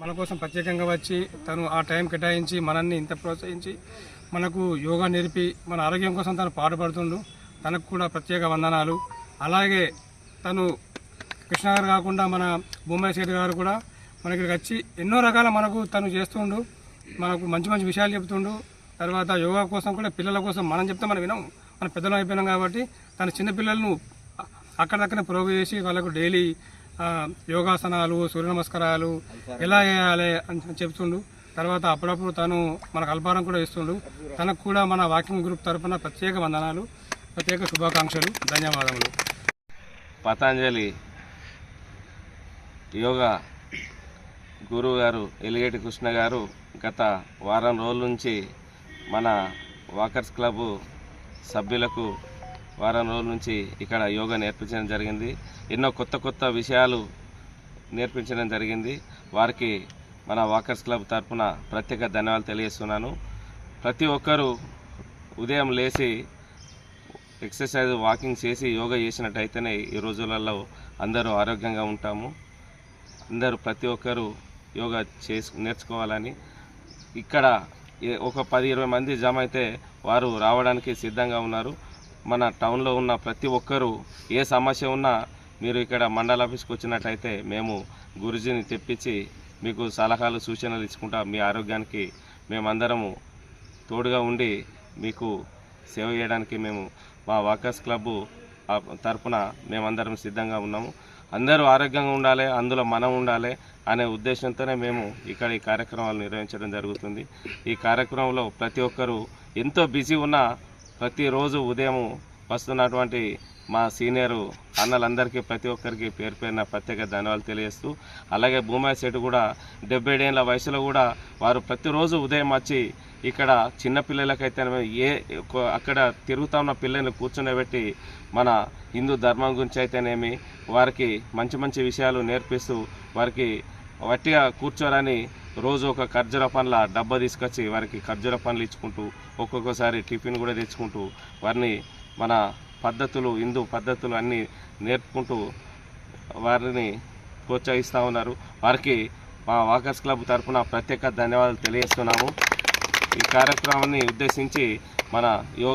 మన కోసం ప్రత్యేకంగా వచ్చి తను ఆ టైం కేటాయించి మనల్ని ఇంత ప్రోత్సహించి మనకు యోగా నేర్పి మన ఆరోగ్యం కోసం తను పాటుపడుతుండు. తనకు కూడా ప్రత్యేక వందనాలు. అలాగే తను కృష్ణ గారు కాకుండా మన బొమ్మాయి శెట్టి గారు కూడా మనకి వచ్చి ఎన్నో రకాల మనకు తను చేస్తుండు. మనకు మంచి మంచి విషయాలు చెప్తుండు. తర్వాత యోగా కోసం కూడా పిల్లల కోసం మనం చెప్తే మనం వినం మన పెద్దలు అయిపోయినాం కాబట్టి తన చిన్నపిల్లలను అక్కడక్కడ అక్కడక్కడనే ప్రోగు చేసి వాళ్ళకు డైలీ యోగాసనాలు సూర్య నమస్కారాలు ఎలా చేయాలి అని చెప్తుండు. తర్వాత అప్పుడప్పుడు తను మనకు అల్పారం కూడా ఇస్తుండు. తనకు కూడా మన వాకింగ్ గ్రూప్ తరఫున ప్రత్యేక వందనాలు ప్రత్యేక శుభాకాంక్షలు ధన్యవాదములు. పతాంజలి యోగా గురువు గారు ఎలిగేటి కృష్ణ గారు గత వారం రోజుల నుంచి మన వాకర్స్ క్లబ్ సభ్యులకు వారం రోజుల నుంచి ఇక్కడ యోగా నేర్పించడం జరిగింది. ఎన్నో కొత్త కొత్త విషయాలు నేర్పించడం జరిగింది. వారికి మన వాకర్స్ క్లబ్ తరఫున ప్రత్యేక ధన్యవాదాలు తెలియజేస్తున్నాను. ప్రతి ఒక్కరూ ఉదయం లేచి ఎక్సర్సైజ్ వాకింగ్ చేసి యోగా చేసినట్టయితేనే ఈ రోజులలో అందరూ ఆరోగ్యంగా ఉంటాము. అందరూ ప్రతి ఒక్కరూ యోగా చేసు నేర్చుకోవాలని. ఇక్కడ ఒక పది ఇరవై మంది జమ అయితే వారు రావడానికి సిద్ధంగా ఉన్నారు. మన టౌన్లో ఉన్న ప్రతి ఒక్కరూ ఏ సమస్య ఉన్నా మీరు ఇక్కడ మండల ఆఫీస్కి వచ్చినట్టయితే మేము గురుజీని తెప్పించి మీకు సలహాలు సూచనలు ఇచ్చుకుంటా మీ ఆరోగ్యానికి మేమందరము తోడుగా ఉండి మీకు సేవ చేయడానికి మేము మా వాకర్స్ క్లబ్ తరపున మేమందరం సిద్ధంగా ఉన్నాము. అందరూ ఆరోగ్యంగా ఉండాలి అందులో మనం ఉండాలి అనే ఉద్దేశంతోనే మేము ఇక్కడ ఈ కార్యక్రమాలు నిర్వహించడం జరుగుతుంది. ఈ కార్యక్రమంలో ప్రతి ఒక్కరూ ఎంతో బిజీ ఉన్న ప్రతిరోజు ఉదయం వస్తున్నటువంటి మా సీనియర్ అన్నలందరికీ ప్రతి ఒక్కరికి పేరు పేరున ప్రత్యేక ధన్యవాదాలు తెలియజేస్తూ అలాగే భూమా సెట్ కూడా డెబ్బై ఏళ్ళ వయసులో కూడా వారు ప్రతిరోజు ఉదయం వచ్చి ఇక్కడ చిన్నపిల్లలకైతే ఏ అక్కడ తిరుగుతా ఉన్న పిల్లల్ని కూర్చుండబెట్టి మన హిందూ ధర్మం గురించి అయితేనేమి వారికి మంచి మంచి విషయాలు నేర్పిస్తూ వారికి వట్టిగా కూర్చోరని రోజు ఒక ఖర్జూర పండ్ల డబ్బా తీసుకొచ్చి వారికి ఖర్జూర పండ్లు ఇచ్చుకుంటూ ఒక్కొక్కసారి టిఫిన్ కూడా తెచ్చుకుంటూ వారిని మన పద్ధతులు హిందూ పద్ధతులు అన్నీ నేర్పుకుంటూ వారిని ప్రోత్సహిస్తూ ఉన్నారు. వారికి మా వాకర్స్ క్లబ్ తరఫున ప్రత్యేక ధన్యవాదాలు తెలియజేస్తున్నాము. ఈ కార్యక్రమాన్ని ఉద్దేశించి మన యోగ